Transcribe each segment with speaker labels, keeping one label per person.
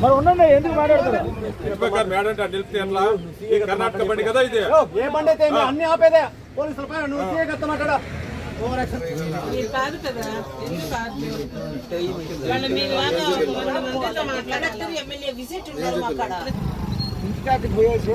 Speaker 1: మరి ఉండండి ఎందుకు మాట్లాడతారు
Speaker 2: చెప్పారు మేడం అంటే నిలిపితే ఎట్లా ఈ కర్ణాటక బండి కదా ఇది?
Speaker 1: ఏ బండి అయితే ఏమి? అన్ని ఆపేదే. పోలీసుల పైన నువ్వు చేయగత్తా మాట్లాడ ఓవర్ యాక్షన్.
Speaker 3: మీరు కాదు కదా ఎందుకు కాదు. వాళ్ళు మీరు లాగా మన మందితో మాట్లాడారు ఎమ్మెల్యే విజిట్ ఉన్నారు అక్కడ
Speaker 1: ఇంటికాడికి పోయేసి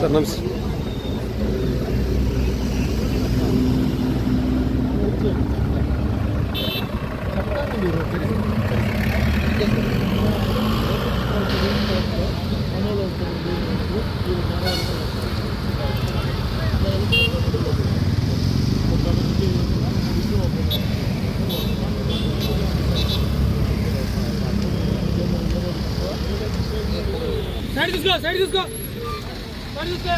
Speaker 4: సార్ నమస్తే
Speaker 1: సైడ్ తీసుకో సైడ్ తీసుకో సైడ్ తీసుకో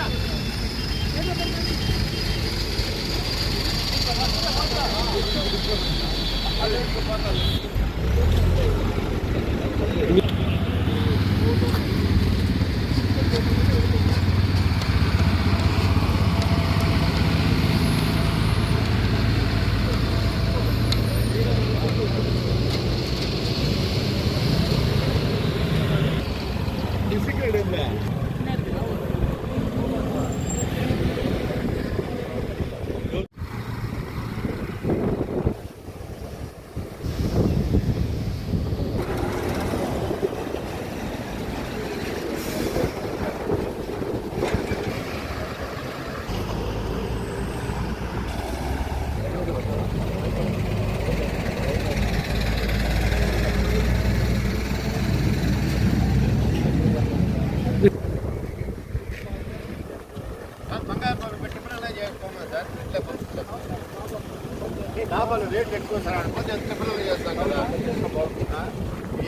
Speaker 5: డాబాలు రేట్లు ఎక్కువ సార్ అనుకుంటే ఎంత పిల్లలు చేస్తాం కదా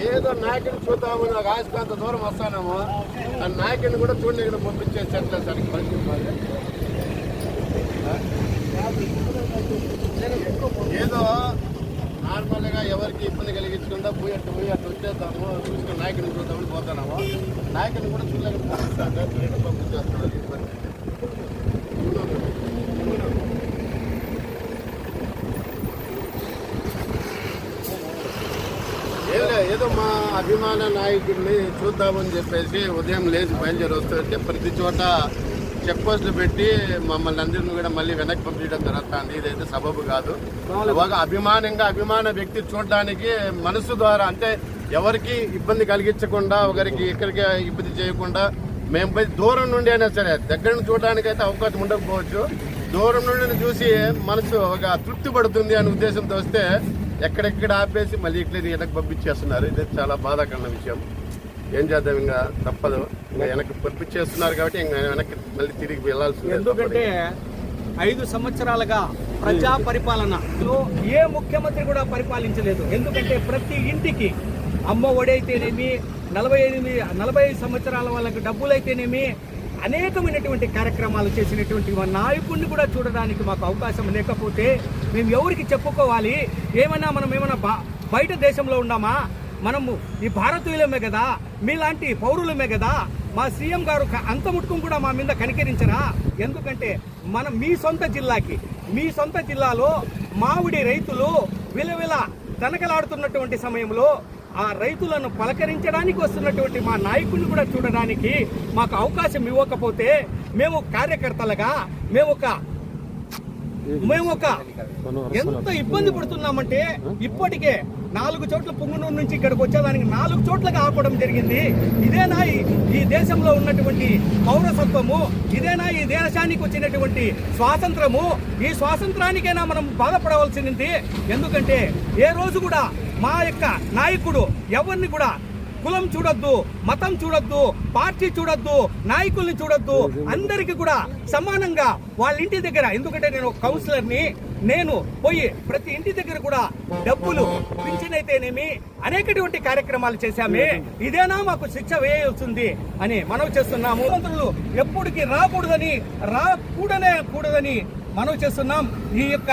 Speaker 5: ఏదో నాయకుని చూద్దాము నాకు ఆశకాంత అంత దూరం వస్తానేమో. ఆ నాయకుని కూడా చూడండి ఇక్కడ పంపించేసి ఎట్లా సార్ ఏదో నార్మల్గా ఎవరికి ఇబ్బంది కలిగించకుండా పోయి అట్టు పోయి అట్టు వచ్చేద్దాము చూసుకుని నాయకుని చూద్దామని పోతున్నాము నాయకుని కూడా చూడలేక పంపిస్తాను పంపించేస్తున్నాను ఇబ్బంది ఏం లే, ఏదో మా అభిమాన నాయకుడిని చూద్దామని చెప్పేసి ఉదయం లేచి బయలుదేరి వస్తుంటే ప్రతి చోట చెక్ పోస్టులు పెట్టి మమ్మల్ని అందరిని కూడా మళ్ళీ వెనక్కి పంపించడం జరుగుతుంది. ఇదైతే సబబు కాదు. ఒక అభిమానంగా అభిమాన వ్యక్తి చూడడానికి మనసు ద్వారా అంటే ఎవరికి ఇబ్బంది కలిగించకుండా ఒకరికి ఎక్కడికి ఇబ్బంది చేయకుండా మేము పోయి దూరం నుండి అయినా సరే దగ్గర నుంచి చూడడానికి అయితే అవకాశం ఉండకపోవచ్చు. దూరం నుండి చూసి మనసు ఒక తృప్తి పడుతుంది అనే ఉద్దేశంతో వస్తే ఎక్కడెక్కడ ఆపేసి మళ్ళీ ఇట్లా వెనక్కి పంపించేస్తున్నారు. ఇది చాలా బాధాకరమైన విషయం. ఏం చేద్దాం ఇంకా? తప్పదు. ఇంకా వెనక్కి పంపించేస్తున్నారు కాబట్టి ఇంకా వెనక్కి మళ్ళీ తిరిగి వెళ్ళాల్సింది
Speaker 6: ఎందుకంటే ఐదు సంవత్సరాలుగా ప్రజా పరిపాలన. ఏ ముఖ్యమంత్రి కూడా పరిపాలించలేదు. ఎందుకంటే ప్రతి ఇంటికి అమ్మ ఒడైతేనేమి నలభై ఎనిమిది నలభై ఐదు సంవత్సరాల వాళ్ళకి డబ్బులైతేనేమి అనేకమైనటువంటి కార్యక్రమాలు చేసినటువంటి మా నాయకుడిని కూడా చూడడానికి మాకు అవకాశం లేకపోతే మేము ఎవరికి చెప్పుకోవాలి? ఏమైనా మనం ఏమైనా బయట దేశంలో ఉన్నామా? మనము ఈ భారతీయులమే కదా? మీలాంటి పౌరులమే కదా? మా సీఎం గారు అంత ముట్టుకుని కూడా మా మీద కనికరించరా? ఎందుకంటే మనం మీ సొంత జిల్లాకి మీ సొంత జిల్లాలో మామిడి రైతులు విలవిల తనకలాడుతున్నటువంటి సమయంలో ఆ రైతులను పలకరించడానికి వస్తున్నటువంటి మా నాయకుడిని కూడా చూడడానికి మాకు అవకాశం ఇవ్వకపోతే మేము కార్యకర్తలుగా మేము ఒక మేము ఒక ఎంత ఇబ్బంది పడుతున్నామంటే ఇప్పటికే నాలుగు చోట్ల పుంగునూరు నుంచి ఇక్కడికి వచ్చేదానికి నాలుగు చోట్లకి ఆపడం జరిగింది. ఇదేనా ఈ దేశంలో ఉన్నటువంటి పౌరసత్వము? ఇదేనా ఈ దేశానికి వచ్చినటువంటి స్వాతంత్రము? ఈ స్వాతంత్రానికైనా మనం బాధపడవలసింది ఎందుకంటే ఏ రోజు కూడా మా యొక్క నాయకుడు ఎవరిని కూడా కులం చూడొద్దు మతం చూడొద్దు పార్టీ చూడొద్దు నాయకుల్ని చూడొద్దు అందరికీ కూడా సమానంగా వాళ్ళ ఇంటి దగ్గర ఎందుకంటే నేను ఒక కౌన్సిలర్ని నేను పోయి ప్రతి ఇంటి దగ్గర కూడా డబ్బులు పింఛనైతేనేమి అనేకటువంటి కార్యక్రమాలు చేశామే ఇదేనా మాకు శిక్ష వేయవచ్చుంది అని మనవి చేస్తున్నాము. మంత్రులు ఎప్పటికీ రాకూడదని రాకూడనే కూడదని మనవి చేస్తున్నాం. ఈ యొక్క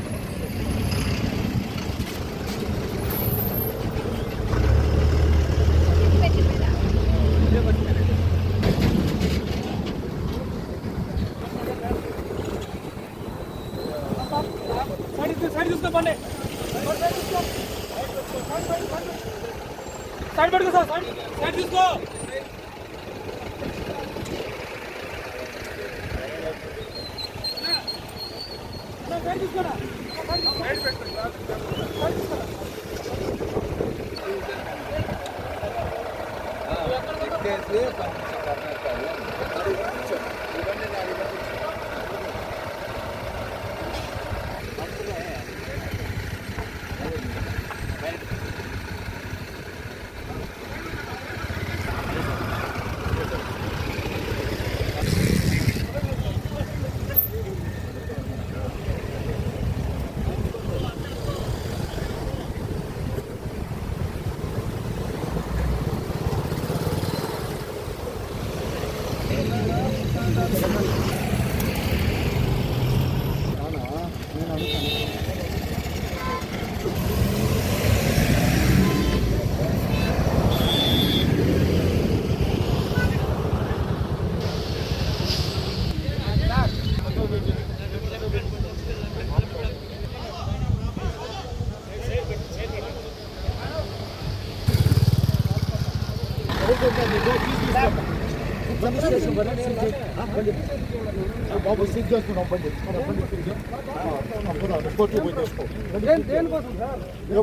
Speaker 7: బాబు సీట్ చేస్తున్నాం బండి బండి సీట్ కోర్టు పోయి చేసుకో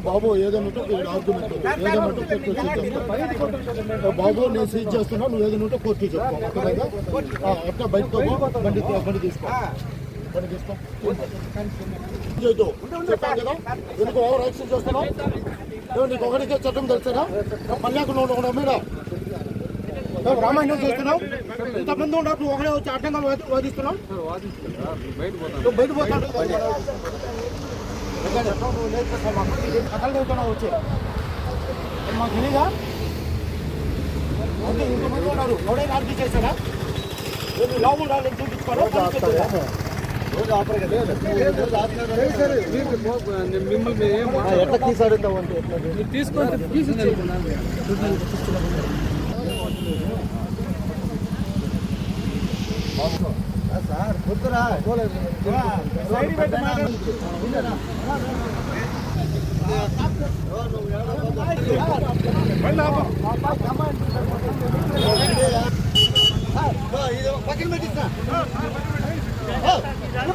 Speaker 7: బాబు ఏదైనా ఉంటే ఇక్కడ ఆర్గ్యుమెంట్ ఏదైనా ఉంటే కోర్టు చేస్తాం బాబు నేను సీజ్ చేస్తున్నా నువ్వు ఏదైనా ఉంటే కోర్టు చెప్పు అర్థమైందా అట్లా బయటకు బండి బండి తీసుకో. బండి తీసుకో. చెప్పాను కదా ఎందుకు ఓవర్ యాక్షన్ చేస్తున్నావు నీకు ఒకరికే చట్టం తెలుసా మళ్ళీ అక్కడ ఉండకుండా మీద రామాయణం చేస్తున్నావు. ఇంతమంది ఉన్నప్పుడు నువ్వు ఒకడే వచ్చి అడ్డంగా వాది- వాదిస్తున్నావు. నువ్వు బయట పోతాడు. కథలు చదువుతున్నావు వచ్చి మాకు తెలియదా ఓకే, ఇంతమంది ఉన్నారు ఎవడైనా అర్థం చేశారా నేను లోపల రాలేదు చూపించుకోరా ఎట్లా తీసాడుతావు అంటే ఎట్లా సార్ పొద్దురా పక్కన పెట్టిస్తా
Speaker 1: అన్నా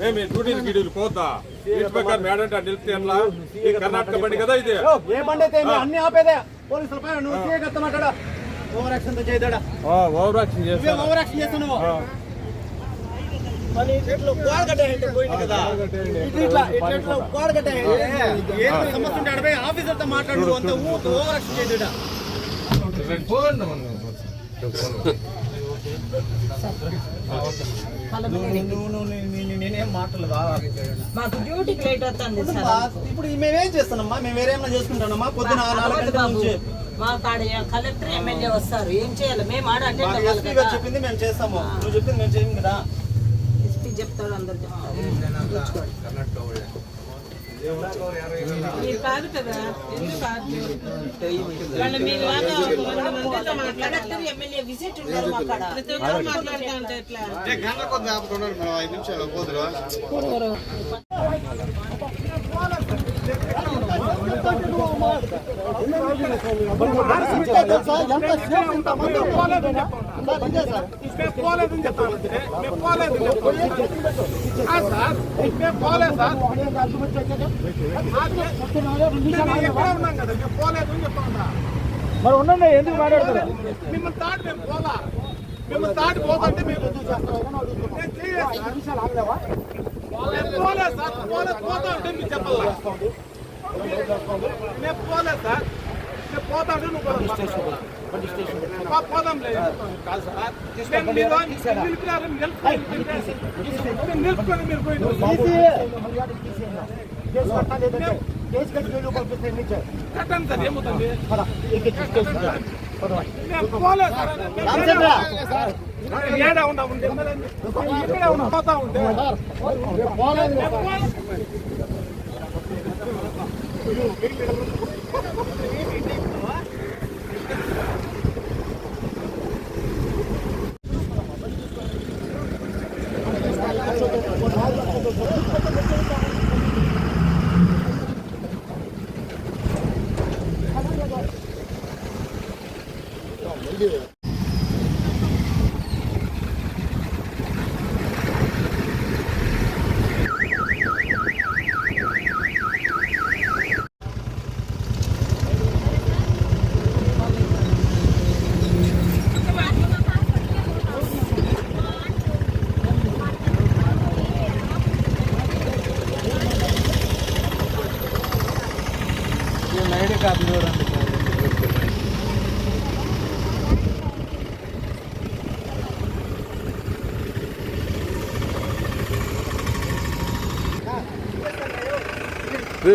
Speaker 1: మేము ఈ
Speaker 2: డ్యూటీలు గిడ్యూలు పోతా. ఇన్స్పెక్టర్ మేడం నిలిపితే ఎట్లా? ఈ కర్ణాటక బండి కదా ఇది?
Speaker 1: అన్ని ఆపేదే. పోలీసుల పైన నువ్వు కత్త మాట్లాడా ఓవర్ యాక్షన్ చేయదాడా
Speaker 2: ఓవర్ యాక్షన్
Speaker 1: ఓవర్ చేస్తున్నావు ఆఫీసర్తో మాట్లాడు అంత ఓవర్ యాక్షన్
Speaker 3: మాకు డ్యూటీకి లేట్ అవుతుంది సార్.
Speaker 1: ఇప్పుడు మేమేం చేస్తున్నామ్మా మేము వేరే ఏమైనా చేసుకుంటానమ్మా పొద్దున నాలుగు గంటల
Speaker 3: బాబు
Speaker 1: నుంచి
Speaker 3: మా కాడ కలెక్టర్ ఎమ్మెల్యే వస్తారు. ఏం చేయాలి? మేము ఆడ
Speaker 1: చెప్పింది మేము చేస్తాము. నువ్వు చెప్పింది మేము చేయం కదా.
Speaker 3: ఎస్పీ చెప్తాడు అందరు చెప్తారు. మీరు కాదు కదా ఎందుకు వాళ్ళు మీరు లాగా ఒక వంద మందితో మాట్లాడతారు ఎమ్మెల్యే విజిట్ ఉన్నారు మా కాడ. ప్రతి ఒక్కరు మాట్లాడుతూ ఉంటే ఎట్లా
Speaker 1: మరి ఉండండి ఎందుకు మాట్లాడతారు
Speaker 8: మిమ్మల్ని తాటి మేము పోలా మిమ్మల్ని తాటి పోతుంటే మేము నేను చేయలేదు సార్. నేను పోలేదు సార్ పోలేదు పోతా ఉంటే మీరు చెప్పాలా నేను పోలేదు సార్ నేను పోతా ఉంటే నువ్వు పోదాం. పా, పోదాం లేదు కాదు సార్ నేను మీరు నిలిపినారు నిలుపుకొని నిలుపుకొని మీరు పోయి కట్టండి సార్ ఏమవుతుంది నేను పోలేదు సార్ నేను ఏడా ఉన్నా ఉంటే ఇక్కడే ఉన్నా పోతా ఉంటే నేను పోలేదు.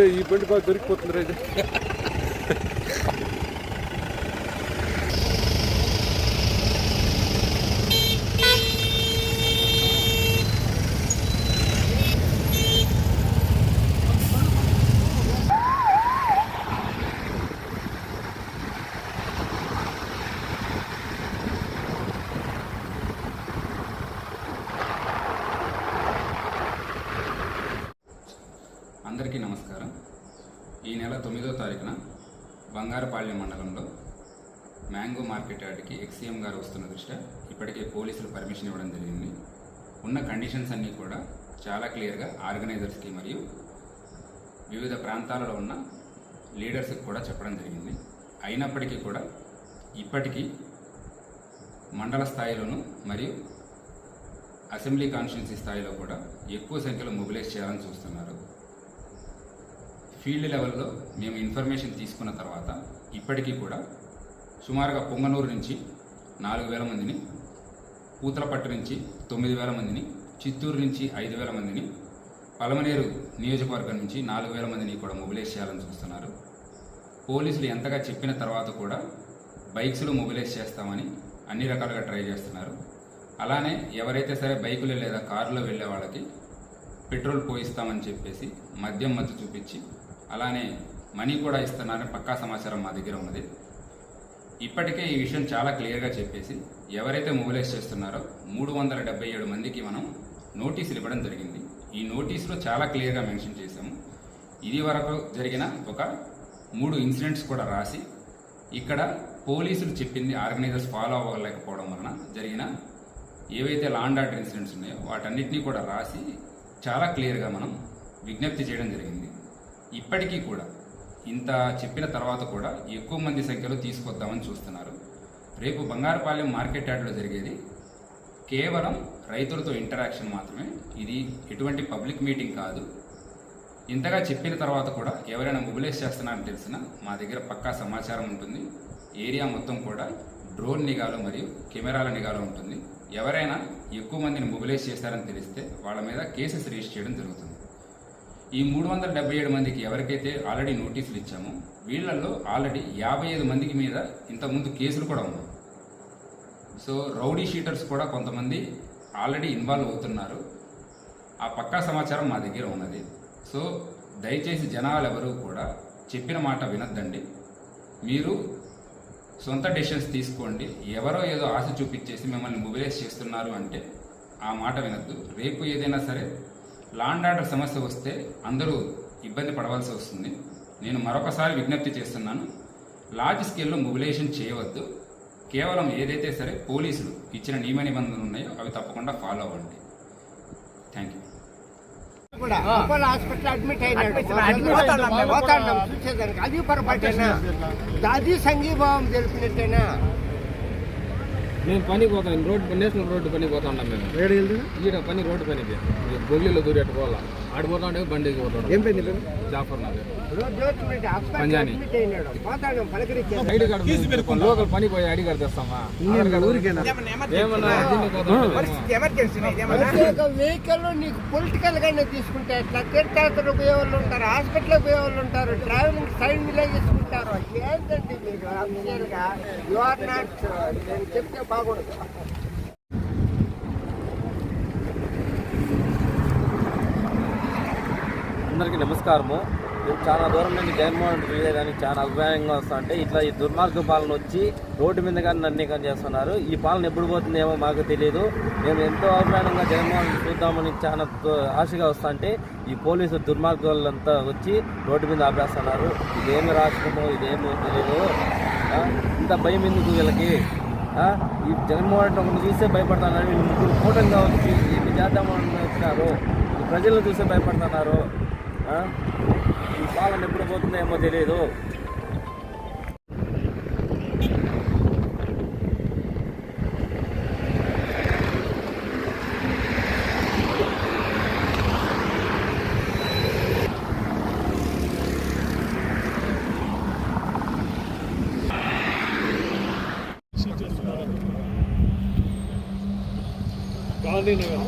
Speaker 4: ఈ బండి బాగా దొరికిపోతుంది రైతు
Speaker 9: అందరికీ నమస్కారం. ఈ నెల తొమ్మిదో తారీఖున బంగారపాళ్యం మండలంలో మ్యాంగో మార్కెట్ యార్డ్కి ఎక్సీఎం గారు వస్తున్న దృష్ట్యా ఇప్పటికే పోలీసులు పర్మిషన్ ఇవ్వడం జరిగింది. ఉన్న కండిషన్స్ అన్నీ కూడా చాలా క్లియర్గా ఆర్గనైజర్స్కి మరియు వివిధ ప్రాంతాలలో ఉన్న లీడర్స్కి కూడా చెప్పడం జరిగింది. అయినప్పటికీ కూడా ఇప్పటికీ మండల స్థాయిలోనూ మరియు అసెంబ్లీ కాన్స్టిట్యున్సీ స్థాయిలో కూడా ఎక్కువ సంఖ్యలో మొబిలైజ్ చేయాలని చూస్తున్నారు. ఫీల్డ్ లెవెల్లో మేము ఇన్ఫర్మేషన్ తీసుకున్న తర్వాత ఇప్పటికీ కూడా సుమారుగా పొంగనూరు నుంచి నాలుగు వేల మందిని పూతలపట్టు నుంచి తొమ్మిది వేల మందిని చిత్తూరు నుంచి ఐదు వేల మందిని పలమనేరు నియోజకవర్గం నుంచి నాలుగు వేల మందిని కూడా మొబిలైజ్ చేయాలని చూస్తున్నారు. పోలీసులు ఎంతగా చెప్పిన తర్వాత కూడా బైక్స్లో మొబిలైజ్ చేస్తామని అన్ని రకాలుగా ట్రై చేస్తున్నారు. అలానే ఎవరైతే సరే బైకులు లేదా కారులో వెళ్ళే వాళ్ళకి పెట్రోల్ పోయిస్తామని చెప్పేసి మద్యం మత్తు చూపించి అలానే మనీ కూడా ఇస్తున్నారని పక్కా సమాచారం మా దగ్గర ఉన్నది. ఇప్పటికే ఈ విషయం చాలా క్లియర్గా చెప్పేసి ఎవరైతే మొబిలైజ్ చేస్తున్నారో మూడు వందల డెబ్బై ఏడు మందికి మనం నోటీసులు ఇవ్వడం జరిగింది. ఈ నోటీసులో చాలా క్లియర్గా మెన్షన్ చేశాము. ఇది వరకు జరిగిన ఒక మూడు ఇన్సిడెంట్స్ కూడా రాసి ఇక్కడ పోలీసులు చెప్పింది ఆర్గనైజర్స్ ఫాలో అవ్వలేకపోవడం వలన జరిగిన ఏవైతే లాండ్ ఆర్డర్ ఇన్సిడెంట్స్ ఉన్నాయో వాటన్నిటినీ కూడా రాసి చాలా క్లియర్గా మనం విజ్ఞప్తి చేయడం జరిగింది. ఇప్పటికీ కూడా ఇంత చెప్పిన తర్వాత కూడా ఎక్కువ మంది సంఖ్యలో తీసుకొద్దామని చూస్తున్నారు. రేపు బంగారుపాలెం మార్కెట్ యార్డ్లో జరిగేది కేవలం రైతులతో ఇంటరాక్షన్ మాత్రమే. ఇది ఎటువంటి పబ్లిక్ మీటింగ్ కాదు. ఇంతగా చెప్పిన తర్వాత కూడా ఎవరైనా మొబిలైజ్ చేస్తున్నారని తెలిసిన మా దగ్గర పక్కా సమాచారం ఉంటుంది. ఏరియా మొత్తం కూడా డ్రోన్ నిఘాలో మరియు కెమెరాల నిఘాలో ఉంటుంది. ఎవరైనా ఎక్కువ మందిని మొబిలైజ్ చేస్తారని తెలిస్తే వాళ్ళ మీద కేసెస్ రిజిస్టర్ చేయడం జరుగుతుంది. ఈ మూడు వందల డెబ్బై ఏడు మందికి ఎవరికైతే ఆల్రెడీ నోటీసులు ఇచ్చామో వీళ్ళల్లో ఆల్రెడీ యాభై ఐదు మందికి మీద ఇంతకుముందు కేసులు కూడా ఉన్నాయి. సో రౌడీ షీటర్స్ కూడా కొంతమంది ఆల్రెడీ ఇన్వాల్వ్ అవుతున్నారు. ఆ పక్కా సమాచారం మా దగ్గర ఉన్నది. సో దయచేసి జనాలు ఎవరు కూడా చెప్పిన మాట వినొద్దండి. మీరు సొంత డెసిషన్స్ తీసుకోండి. ఎవరో ఏదో ఆశ చూపించేసి మిమ్మల్ని మొబిలైజ్ చేస్తున్నారు అంటే ఆ మాట వినద్దు. రేపు ఏదైనా సరే లాండ్ ఆర్డర్ సమస్య వస్తే అందరూ ఇబ్బంది పడవలసి వస్తుంది. నేను మరొకసారి విజ్ఞప్తి చేస్తున్నాను. లార్జ్ స్కేల్లో మొబిలైజేషన్ చేయవద్దు. కేవలం ఏదైతే సరే పోలీసులు ఇచ్చిన నియమ నిబంధనలు ఉన్నాయో అవి తప్పకుండా ఫాలో అవ్వండి. Thank you.
Speaker 1: కూడా అపోలో హాస్పిటల్ అడ్మిట్ అయినాడు. అది అది సంఘీభావం తెలిపినట్టేనా?
Speaker 4: నేను పనికి పోతాను రోడ్డు నేషనల్ రోడ్డు పనికి పోతా ఉన్నాం మేము. ఈడ పని రోడ్డు పనికి బొగ్లీలో దూరి అట్టు పోవాలా? ఆడి పోతా ఉంటే బండికి పోతాడు. ఏం పని జాఫర్ నా పేరు
Speaker 1: హాస్పిటల్
Speaker 4: పంజాని. లోకల్ పని పోయి ఐడి కార్డు తెస్తామా? పోతాం
Speaker 1: వెహికల్ నీకు పొలిటికల్ గానే తీసుకుంటే ఎట్లా? తీర్థయాత్రలు పోయే వాళ్ళు ఉంటారు? హాస్పిటల్ పోయే వాళ్ళు ఉంటారు? ట్రావెలింగ్ సైడ్ మిలా అంటారు ఏంటండి మీరు? అఫీషియల్గా యు ఆర్ నాట్ నేను చెప్తే బాగుండదు
Speaker 10: అందరికీ నమస్కారము. చాలా దూరం నుండి జగన్మోహన్ రెడ్డి కానీ చాలా అభిప్రాయంగా వస్తుంటే ఇట్లా ఈ దుర్మార్గ పాలన వచ్చి రోడ్డు మీద కానీ నిర్ణయం కానీ చేస్తున్నారు. ఈ పాలన ఎప్పుడు పోతుందేమో మాకు తెలియదు మేము ఎంతో అభిప్రాయంగా జగన్మోహన్ రెడ్డి చూద్దామని చాలా ఆశగా వస్తుంటే ఈ పోలీసు దుర్మార్గులంతా వచ్చి రోడ్డు మీద ఆపేస్తున్నారు. ఇదేమి రాష్ట్రమో ఇదేమో తెలియదు ఇంత భయం ఎందుకు వీళ్ళకి? ఈ జగన్మోహన్ రెడ్డి ఒకరిని చూస్తే భయపడుతున్నారు వీళ్ళు ముగ్గురు కూటంగా వచ్చి ఏమి చేద్దామని వచ్చినారు. ప్రజలను చూస్తే భయపడుతున్నారు. ఈ పాలన ఎప్పుడు పోతుందో ఏమో తెలియదు
Speaker 8: పోయినా